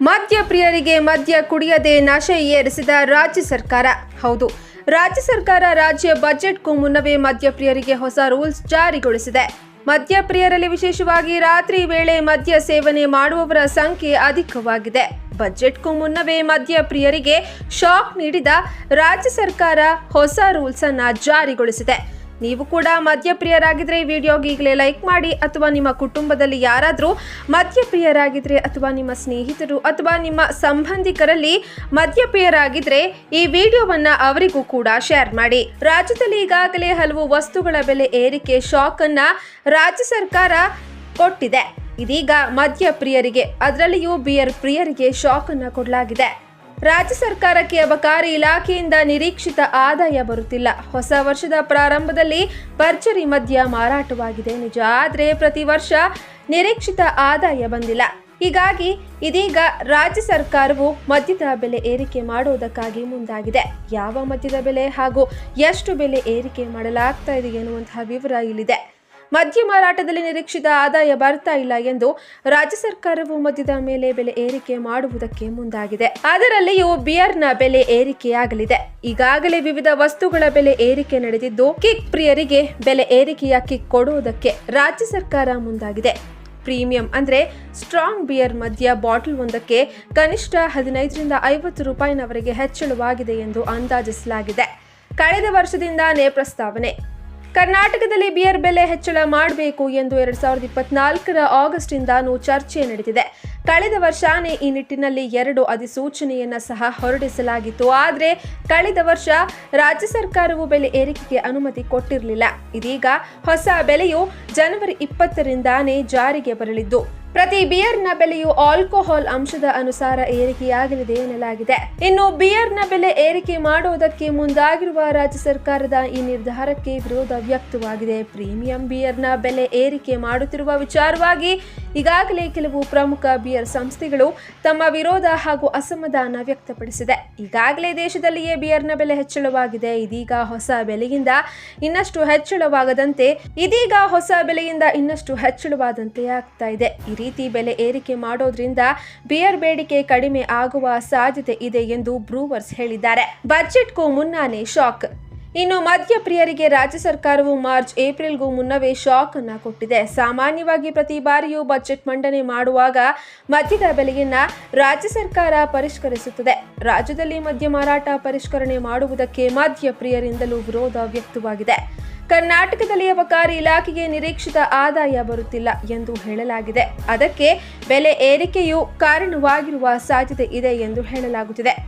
ಮದ್ಯ ಪ್ರಿಯರಿಗೆ ಮದ್ಯ ಕುಡಿಯದೆ ನಶೆ ಏರಿಸಿದ ರಾಜ್ಯ ಸರ್ಕಾರ. ಹೌದು, ರಾಜ್ಯ ಸರ್ಕಾರ ರಾಜ್ಯ ಬಜೆಟ್ಗೂ ಮುನ್ನವೇ ಮದ್ಯ ಪ್ರಿಯರಿಗೆ ಹೊಸ ರೂಲ್ಸ್ ಜಾರಿಗೊಳಿಸಿದೆ. ಮದ್ಯ ಪ್ರಿಯರಲ್ಲಿ ವಿಶೇಷವಾಗಿ ರಾತ್ರಿ ವೇಳೆ ಮದ್ಯ ಸೇವನೆ ಮಾಡುವವರ ಸಂಖ್ಯೆ ಅಧಿಕವಾಗಿದೆ. ಬಜೆಟ್ಗೂ ಮುನ್ನವೇ ಮದ್ಯ ಪ್ರಿಯರಿಗೆ ಶಾಕ್ ನೀಡಿದ ರಾಜ್ಯ ಸರ್ಕಾರ ಹೊಸ ರೂಲ್ಸ್ ಅನ್ನ ಜಾರಿಗೊಳಿಸಿದೆ. ನೀವು ಕೂಡ ಮದ್ಯಪ್ರಿಯರಾಗಿದ್ರೆ ಈ ವಿಡಿಯೋಗೆ ಈಗಲೇ ಲೈಕ್ ಮಾಡಿ ಅಥವಾ ನಿಮ್ಮ ಕುಟುಂಬದಲ್ಲಿ ಯಾರಾದರೂ ಮದ್ಯಪ್ರಿಯರಾಗಿದ್ರೆ ಅಥವಾ ನಿಮ್ಮ ಸ್ನೇಹಿತರು ಅಥವಾ ನಿಮ್ಮ ಸಂಬಂಧಿಕರಲ್ಲಿ ಮದ್ಯಪ್ರಿಯರಾಗಿದ್ರೆ ಈ ವಿಡಿಯೋವನ್ನು ಅವರಿಗೂ ಕೂಡ ಶೇರ್ ಮಾಡಿ. ರಾಜ್ಯದಲ್ಲಿ ಈಗಾಗಲೇ ಹಲವು ವಸ್ತುಗಳ ಬೆಲೆ ಏರಿಕೆ ಶಾಕ್ ಅನ್ನ ರಾಜ್ಯ ಸರ್ಕಾರ ಕೊಟ್ಟಿದೆ. ಇದೀಗ ಮದ್ಯ ಪ್ರಿಯರಿಗೆ ಅದರಲ್ಲಿಯೂ ಬಿಯರ್ ಪ್ರಿಯರಿಗೆ ಶಾಕ್ ಅನ್ನ ಕೊಡಲಾಗಿದೆ. ರಾಜ್ಯ ಸರ್ಕಾರಕ್ಕೆ ಅಬಕಾರಿ ಇಲಾಖೆಯಿಂದ ನಿರೀಕ್ಷಿತ ಆದಾಯ ಬರುತ್ತಿಲ್ಲ. ಹೊಸ ವರ್ಷದ ಪ್ರಾರಂಭದಲ್ಲಿ ಭರ್ಜರಿ ಮದ್ಯ ಮಾರಾಟವಾಗಿದೆ. ನಿಜ ಆದರೆ ಪ್ರತಿ ವರ್ಷ ನಿರೀಕ್ಷಿತ ಆದಾಯ ಬಂದಿಲ್ಲ. ಹೀಗಾಗಿ ಇದೀಗ ರಾಜ್ಯ ಸರ್ಕಾರವು ಮದ್ಯದ ಬೆಲೆ ಏರಿಕೆ ಮಾಡುವುದಕ್ಕಾಗಿ ಮುಂದಾಗಿದೆ. ಯಾವ ಮದ್ಯದ ಬೆಲೆ ಹಾಗೂ ಎಷ್ಟು ಬೆಲೆ ಏರಿಕೆ ಮಾಡಲಾಗ್ತಾ ಇದೆ ಎನ್ನುವಂತಹ ವಿವರ ಇಲ್ಲಿದೆ. ಮದ್ಯ ಮಾರಾಟದಲ್ಲಿ ನಿರೀಕ್ಷಿತ ಆದಾಯ ಬರ್ತಾ ಇಲ್ಲ ಎಂದು ರಾಜ್ಯ ಸರ್ಕಾರವು ಮದ್ಯದ ಮೇಲೆ ಬೆಲೆ ಏರಿಕೆ ಮಾಡುವುದಕ್ಕೆ ಮುಂದಾಗಿದೆ. ಅದರಲ್ಲಿಯೂ ಬಿಯರ್ನ ಬೆಲೆ ಏರಿಕೆಯಾಗಲಿದೆ. ಈಗಾಗಲೇ ವಿವಿಧ ವಸ್ತುಗಳ ಬೆಲೆ ಏರಿಕೆ ನಡೆದಿದ್ದು, ಕಿಕ್ ಪ್ರಿಯರಿಗೆ ಬೆಲೆ ಏರಿಕೆಯ ಕಿಕ್ ಕೊಡುವುದಕ್ಕೆ ರಾಜ್ಯ ಸರ್ಕಾರ ಮುಂದಾಗಿದೆ. ಪ್ರೀಮಿಯಂ ಅಂದ್ರೆ ಸ್ಟ್ರಾಂಗ್ ಬಿಯರ್ ಮದ್ಯ ಬಾಟಲ್ ಒಂದಕ್ಕೆ ಕನಿಷ್ಠ ಹದಿನೈದರಿಂದ ಐವತ್ತು ರೂಪಾಯಿನವರೆಗೆ ಹೆಚ್ಚಳವಾಗಿದೆ ಎಂದು ಅಂದಾಜಿಸಲಾಗಿದೆ. ಕಳೆದ ವರ್ಷದಿಂದಾನೇ ಪ್ರಸ್ತಾವನೆ. ಕರ್ನಾಟಕದಲ್ಲಿ ಬಿಯರ್ ಬೆಲೆ ಹೆಚ್ಚಳ ಮಾಡಬೇಕು ಎಂದು ಎರಡ್ ಸಾವಿರದ ಇಪ್ಪತ್ನಾಲ್ಕರ ಇಂದಾನು ಚರ್ಚೆ ನಡೆದಿದೆ ಕಳೆದ ವರ್ಷಾನೇ ಈ ನಿಟ್ಟಿನಲ್ಲಿ ಎರಡು ಅಧಿಸೂಚನೆಯನ್ನ ಸಹ ಹೊರಡಿಸಲಾಗಿತ್ತು. ಆದರೆ ಕಳೆದ ವರ್ಷ ರಾಜ್ಯ ಸರ್ಕಾರವು ಬೆಲೆ ಏರಿಕೆಗೆ ಅನುಮತಿ ಕೊಟ್ಟಿರಲಿಲ್ಲ. ಇದೀಗ ಹೊಸ ಬೆಲೆಯು ಜನವರಿ ಇಪ್ಪತ್ತರಿಂದಾನೇ ಜಾರಿಗೆ ಬರಲಿದ್ದು ಪ್ರತಿ ಬಿಯರ್ನ ಬೆಲೆಯು ಆಲ್ಕೋಹಾಲ್ ಅಂಶದ ಅನುಸಾರ ಏರಿಕೆಯಾಗಲಿದೆ ಎನ್ನಲಾಗಿದೆ. ಇನ್ನು ಬಿಯರ್ನ ಬೆಲೆ ಏರಿಕೆ ಮಾಡುವುದಕ್ಕೆ ಮುಂದಾಗಿರುವ ರಾಜ್ಯ ಸರ್ಕಾರದ ಈ ನಿರ್ಧಾರಕ್ಕೆ ವಿರೋಧ ವ್ಯಕ್ತವಾಗಿದೆ. ಪ್ರೀಮಿಯಂ ಬಿಯರ್ನ ಬೆಲೆ ಏರಿಕೆ ಮಾಡುತ್ತಿರುವ ವಿಚಾರವಾಗಿ ಈಗಾಗಲೇ ಕೆಲವು ಪ್ರಮುಖ ಬಿಯರ್ ಸಂಸ್ಥೆಗಳು ತಮ್ಮ ವಿರೋಧ ಹಾಗೂ ಅಸಮಾಧಾನ ವ್ಯಕ್ತಪಡಿಸಿದೆ. ಈಗಾಗಲೇ ದೇಶದಲ್ಲಿಯೇ ಬಿಯರ್ನ ಬೆಲೆ ಹೆಚ್ಚಳವಾಗಿದೆ. ಇದೀಗ ಹೊಸ ಬೆಲೆಯಿಂದ ಇನ್ನಷ್ಟು ಹೆಚ್ಚಳವಾಗದಂತೆ, ಇದೀಗ ಹೊಸ ಬೆಲೆಯಿಂದ ಇನ್ನಷ್ಟು ಹೆಚ್ಚಳವಾದಂತೆ ಆಗ್ತಾ ಇದೆ. ಈ ರೀತಿ ಬೆಲೆ ಏರಿಕೆ ಮಾಡೋದ್ರಿಂದ ಬಿಯರ್ ಬೇಡಿಕೆ ಕಡಿಮೆ ಆಗುವ ಸಾಧ್ಯತೆ ಇದೆ ಎಂದು ಬ್ರೂವರ್ಸ್ ಹೇಳಿದ್ದಾರೆ. ಬಜೆಟ್ಗೂ ಮುನ್ನಾನೇ ಶಾಕ್. ಇನ್ನು ಮದ್ಯ ಪ್ರಿಯರಿಗೆ ರಾಜ್ಯ ಸರ್ಕಾರವು ಮಾರ್ಚ್, ಏಪ್ರಿಲ್ಗೂ ಮುನ್ನವೇ ಶಾಕ್ ಅನ್ನ ಕೊಟ್ಟಿದೆ. ಸಾಮಾನ್ಯವಾಗಿ ಪ್ರತಿ ಬಾರಿಯೂ ಬಜೆಟ್ ಮಂಡನೆ ಮಾಡುವಾಗ ಮದ್ಯದ ಬೆಲೆಯನ್ನ ರಾಜ್ಯ ಸರ್ಕಾರ ಪರಿಷ್ಕರಿಸುತ್ತದೆ. ರಾಜ್ಯದಲ್ಲಿ ಮದ್ಯ ಮಾರಾಟ ಪರಿಷ್ಕರಣೆ ಮಾಡುವುದಕ್ಕೆ ಮದ್ಯ ಪ್ರಿಯರಿಂದಲೂ ವಿರೋಧ ವ್ಯಕ್ತವಾಗಿದೆ. ಕರ್ನಾಟಕದಲ್ಲಿ ಅಬಕಾರಿ ಇಲಾಖೆಗೆ ನಿರೀಕ್ಷಿತ ಆದಾಯ ಬರುತ್ತಿಲ್ಲ ಎಂದು ಹೇಳಲಾಗಿದೆ. ಅದಕ್ಕೆ ಬೆಲೆ ಏರಿಕೆಯು ಕಾರಣವಾಗಿರುವ ಸಾಧ್ಯತೆ ಇದೆ ಎಂದು ಹೇಳಲಾಗುತ್ತಿದೆ.